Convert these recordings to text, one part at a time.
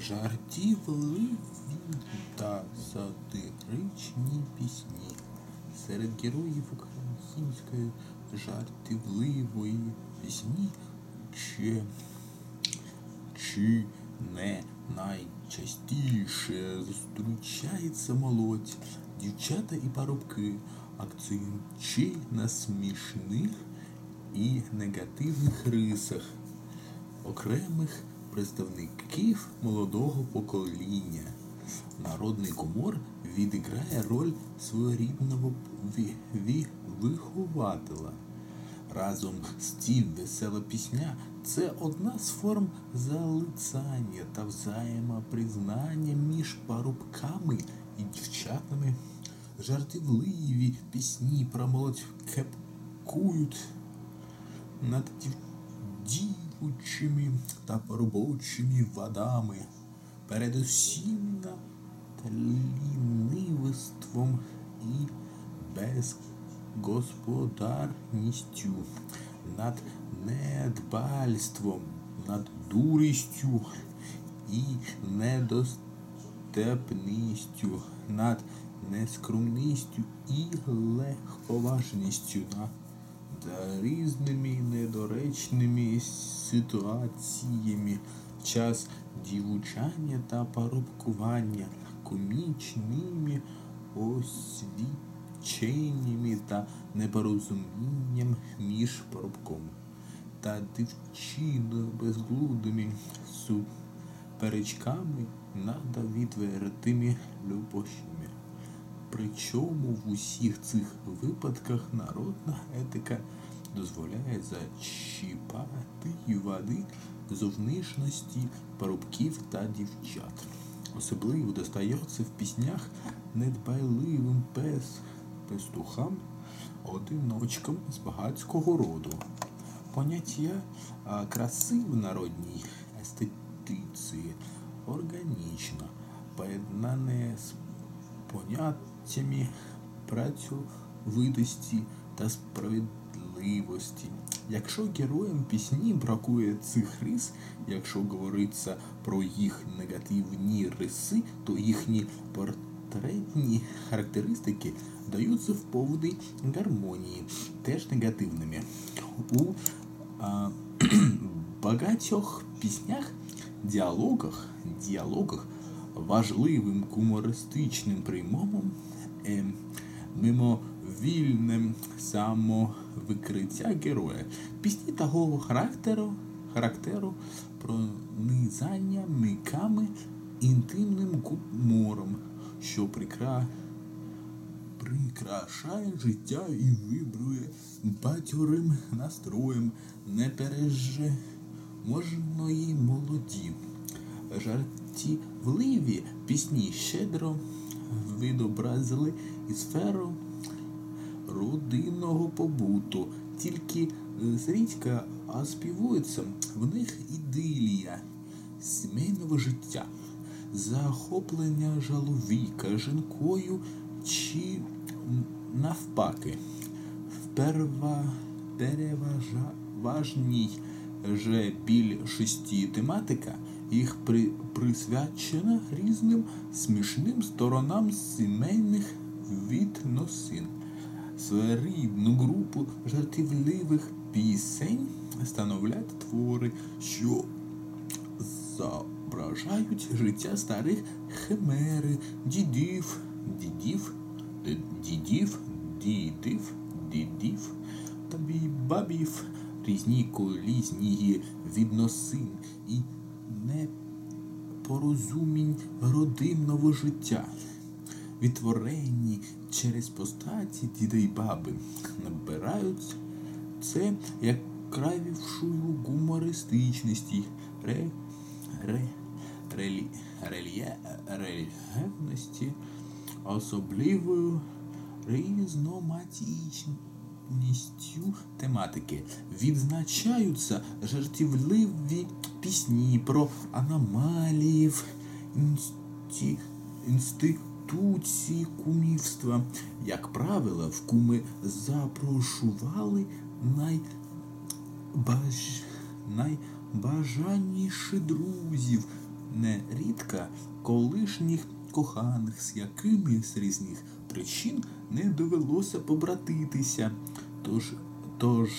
Жартівливі та сатиричні пісні. Серед героїв української жартівливої пісні чи, чи не найчастіше зустрічається молодь, дівчата і парубки, акцентуючи на смішних і негативних рисах окремих представників молодого покоління. Народний комор відіграє роль своєрідного вихователя. Разом з тим весела пісня це одна з форм залицяння та взаємопризнання між парубками і дівчатами. Жартівливі пісні про молодь кепкують над дів- дівучими та робочими вадами, передусім над лінивством і безгосподарністю, над недбальством, над дурістю і недостепністю, над нескромністю і легковажністю, над різними недоречними ситуаціями час дівучання та парубкування, комічними освіченнями та непорозумінням між парубком та дівчиною безглудими суперечками над відвертими любощами. Причому в усіх цих випадках народна етика дозволяє зачіпати води зовнішності парубків та дівчат. Особливо достається в піснях недбайливим пес пестухам, одиночкам з багатського роду. Поняття краси в народній естетиці органічно поєднане з поняттями працьовитості та справедливості. Якщо героям пісні бракує цих рис, якщо говориться про їх негативні риси, то їхні портретні характеристики даються в повній гармонії, теж негативними. У а, багатьох піснях, діалогах, діалогах важливим гумористичним приймом е, мимовільним самовикриття героя. Пісні такого характеру, характеру пронизання миками інтимним гумором, що прикра... прикрашає життя і вибрує бадьорим настроєм непереможної молоді. Жартівливі пісні щедро відобразили і сферу родинного побуту, тільки е, зрідка а співується в них ідилія сімейного життя, захоплення жаловіка жінкою чи навпаки. Вперва переважній же більшості тематика їх при, присвячена різним смішним сторонам сімейних відносин. Своєрідну групу жартівливих пісень становлять твори, що зображають життя старих химери, дідів, дідів, дідів, дідів, дідів та бабів, різні колізні відносин і непорозумінь родинного життя. Відтворені через постаті діда й баби набирають це яскравішою гумористичності, ре, ре, релі, рельє, рельєфності, особливою різноманітністю тематики. Відзначаються жартівливі пісні про аномаліїв, інсті, інституції кумівства. Як правило, в куми запрошували найбаж... найбажанніших друзів, нерідко колишніх коханих, з якими з різних причин не довелося побратитися. Тож, тож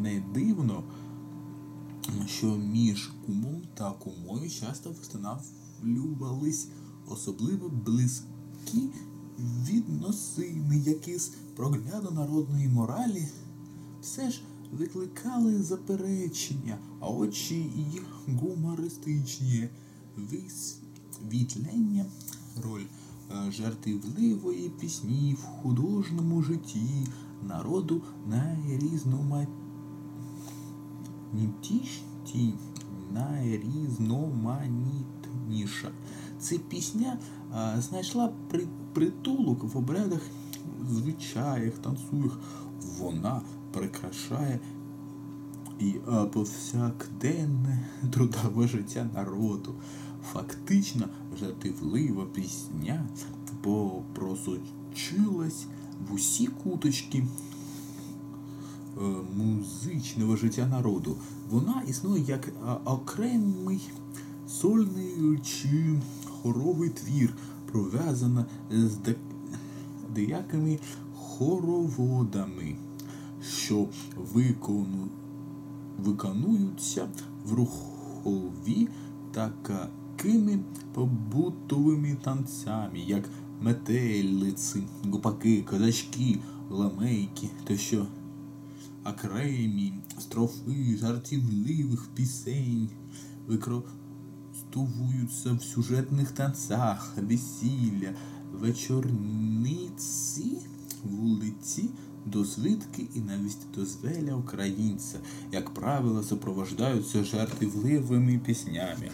не дивно, що між кумом та кумою часто встановлювались особливо близькі відносини, які з прогляду народної моралі все ж викликали заперечення, а очі і гумористичні. Висвітлення роль е, жартівливої пісні в художньому житті народу найрізноманітніші, найрізноманітніша. Ця пісня а, знайшла при, притулок в обрядах, звичаях, танцюях. Вона прикрашає і а, повсякденне трудове життя народу. Фактично, жартівлива пісня попросочилась в усі куточки е, музичного життя народу. Вона існує як окремий сольний чи хоровий твір, пров'язана з деякими хороводами, що викону, виконуються в рухові такими побутовими танцями, як метелиці, гупаки, козачки, ламейки тощо окремі строфи жартівливих пісень використовуються в сюжетних танцях, весілля, вечорниці, вулиці, дозвитки і навіть дозвеля українця, як правило, супроводжуються жартівливими піснями.